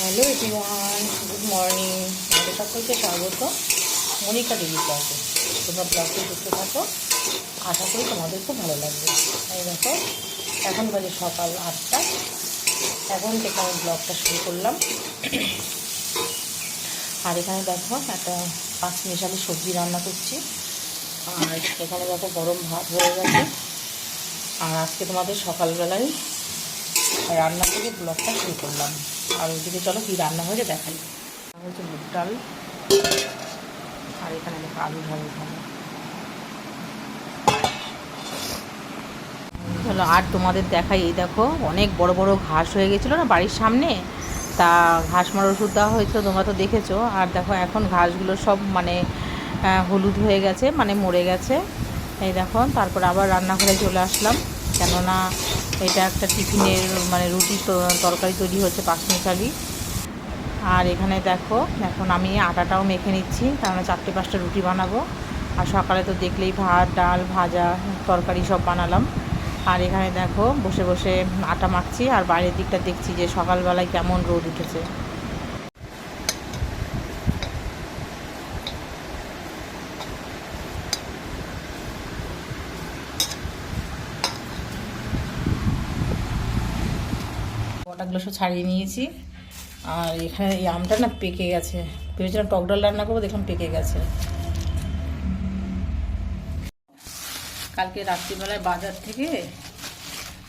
Hello everyone good morning আমাদের সকলকে স্বাগত। মনিকা দেবী ব্লগে তোমরা ব্লগে দেখতে থাকো। আশা করি তোমাদের খুব ভালো লাগবে। এই দেখো, এখন বাজে সকাল আটটা। এখন থেকে আমি ব্লগটা শুরু করলাম। আর এখানে দেখো, একটা পাঁচ মিশালি সবজি রান্না করছি। আর এখানে দেখো গরম ভাত হয়ে গেছে। আর আজকে তোমাদের সকালবেলায় রান্না থেকে ব্লগটা শুরু করলাম। আর ওইদিকে চলো কি রান্না হয়েছে দেখাই। হচ্ছে মুগ ডাল, আর এখানে দেখো আলু ঢাল ভালো চলো আর তোমাদের দেখাই, এই দেখো অনেক বড় বড় ঘাস হয়ে গেছিল না বাড়ির সামনে? তা ঘাস মারার ওষুধ দেওয়া হয়েছিল, তোমরা তো দেখেছ। আর দেখো এখন ঘাসগুলো সব মানে হলুদ হয়ে গেছে মানে মরে গেছে। এই দেখো, তারপর আবার রান্নাঘরে চলে আসলাম। কেননা এটা একটা টিফিনের মানে রুটি তরকারি তৈরি হচ্ছে পাঁচমিশালি আর এখানে দেখো, এখন আমি আটাটাও মেখে নিচ্ছি কারণ চারটে পাঁচটা রুটি বানাবো। আর সকালে তো দেখলেই ভাত, ডাল, ভাজা, তরকারি সব বানালাম। আর এখানে দেখো, বসে বসে আটা মাখছি, আর বাইরের দিকটা দেখছি যে সকালবেলায় কেমন রোদ উঠেছে। কটাগুলো সব ছাড়িয়ে নিয়েছি। আর এখানে এই আমটা না পেকে গেছে। ভেবেছিলাম টক ডাল রান্না করব, দেখলাম পেকে গেছে। কালকে রাত্রিবেলায় বাজার থেকে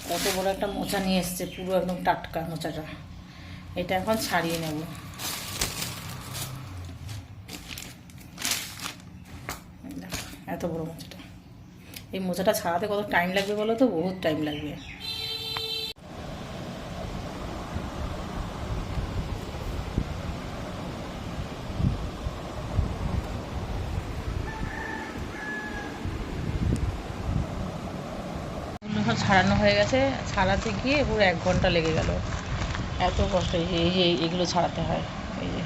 কত বড় একটা মোচা নিয়ে এসছে, পুরো একদম টাটকা মোচাটা। এটা এখন ছাড়িয়ে নেব। এত বড় মোচাটা। এই মোচাটা ছাড়াতে কত টাইম লাগবে বলো তো? বহুত টাইম লাগবে। সব ছাড়ানো হয়ে গেছে। ছাড়াতে গিয়ে পুরো এক ঘণ্টা লেগে গেল। এত কষ্ট, এই যে এই যে, এগুলো ছাড়াতে হয়। এই যে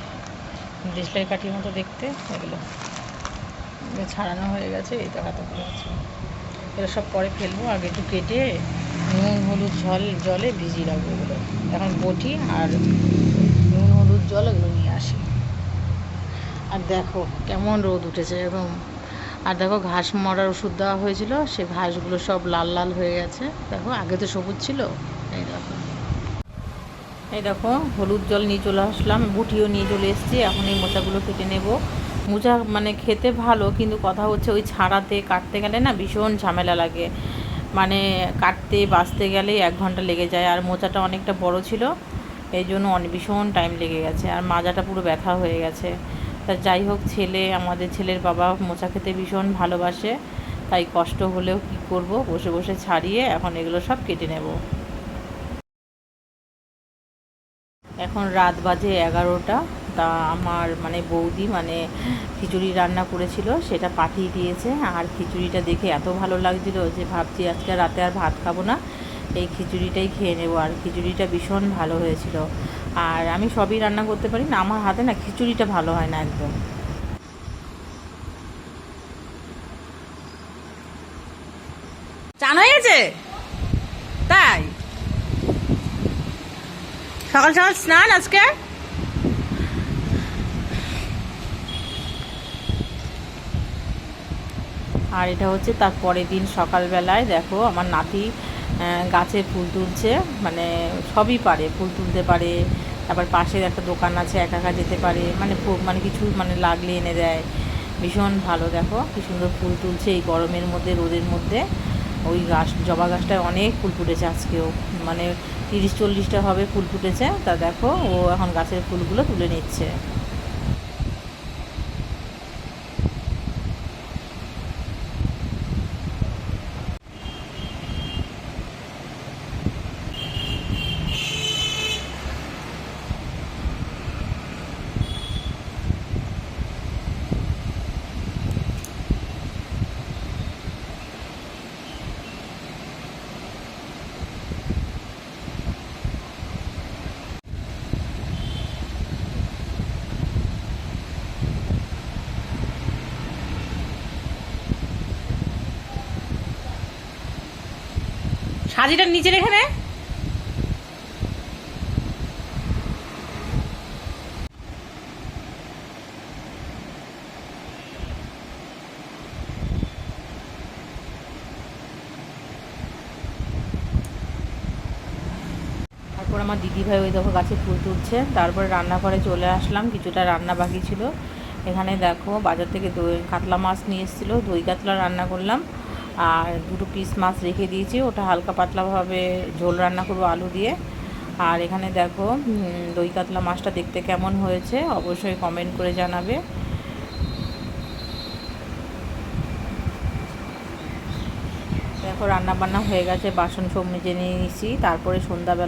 দেশলাই কাঠির মতো দেখতে এগুলো। ছাড়ানো হয়ে গেছে, এই দেখাতে আছে এগুলো সব পরে ফেলব, আগে একটু কেটে নুন, হলুদ, জল, জলে ভিজিয়ে রাখব এগুলো। এখন বটি আর নুন, হলুদ, জল এগুলো নিয়ে আসি। আর দেখো, কেমন রোদ উঠেছে এবং আর দেখো ঘাস মরার ওষুধ দেওয়া হয়েছিল, সে ঘাসগুলো সব লাল লাল হয়ে গেছে। দেখো, আগে তো সবুজ ছিল। এই দেখো। এই দেখো, হলুদ জল নিয়ে চলে আসলাম বুটিও নিয়ে চলে এসেছি, এখন এই মোচাগুলো কেটে নেব। মোচা মানে খেতে ভালো, কিন্তু কথা হচ্ছে ওই ছাড়াতে, কাটতে গেলে না ভীষণ ঝামেলা লাগে। মানে কাটতে, বাঁচতে গেলেই এক ঘণ্টা লেগে যায়, আর মোচাটা অনেকটা বড় ছিল, এই জন্য অনেক ভীষণ টাইম লেগে গেছে, আর মাজাটা পুরো ব্যথা হয়ে গেছে। তা যাই হোক, ছেলে, আমাদের ছেলের বাবা মোচা খেতে ভীষণ ভালোবাসে, তাই কষ্ট হলেও কি করব? বসে বসে ছাড়িয়ে এখন এগুলো সব কেটে নেব। এখন রাত বাজে এগারোটা, তা আমার মানে বৌদি মানে খিচুড়ি রান্না করেছিল, সেটা পাঠিয়ে দিয়েছে। আর খিচুড়িটা দেখে এত ভালো লাগছিল যে ভাবছি আজকে রাতে আর ভাত খাব না। এই খিচুড়িটাই খেয়ে নেব। আর খিচুড়িটা ভীষণ ভালো হয়েছিল। আর আমি সবই রান্না করতে পারি না, আমার হাতে না খিচুড়িটা ভালো হয় না একদম। চান তাই? সকাল সকাল স্নান আজকে? আর এটা হচ্ছে তার পরের দিন সকালবেলায়, দেখো আমার নাতি গাছে ফুল তুলছে মানে সবই পারে, ফুল তুলতে পারে, তারপর পাশের একটা দোকান আছে, একা একা যেতে পারে মানে মানে কিছু মানে লাগলে এনে দেয়। ভীষণ ভালো, দেখো, কি সুন্দর ফুল তুলছে এই গরমের মধ্যে, রোদের মধ্যে। ওই গাছ, জবা গাছটায় অনেক ফুল ফুটেছে আজকেও মানে তিরিশ চল্লিশটা হবে ফুল ফুটেছে, তা দেখো, ও এখন গাছের ফুলগুলো তুলে নিচ্ছে। হাজিটার নিচের এখানে তারপর আমার দিদিভাই ওই দেখো গাছে ফুল তুলছে। তারপরে রান্নাঘরে চলে আসলাম, কিছুটা রান্না বাকি ছিল। এখানে দেখো বাজার থেকে দই, কাতলা মাছ নিয়ে এসেছিল, দই কাতলা রান্না করলাম। আর দুটো পিস মাছ রেখে দিয়েছি। ওটা হালকা পাতলাভাবে ঝোল রান্না করব আলু দিয়ে। আর এখানে দেখো দই কাতলা মাছটা দেখতে কেমন হয়েছে অবশ্যই কমেন্ট করে জানাবে। দেখো রান্না বান্না হয়ে গেছে, বাসন সব মেজে নিয়ে নিয়েছি। তারপরে সন্ধ্যাবেলা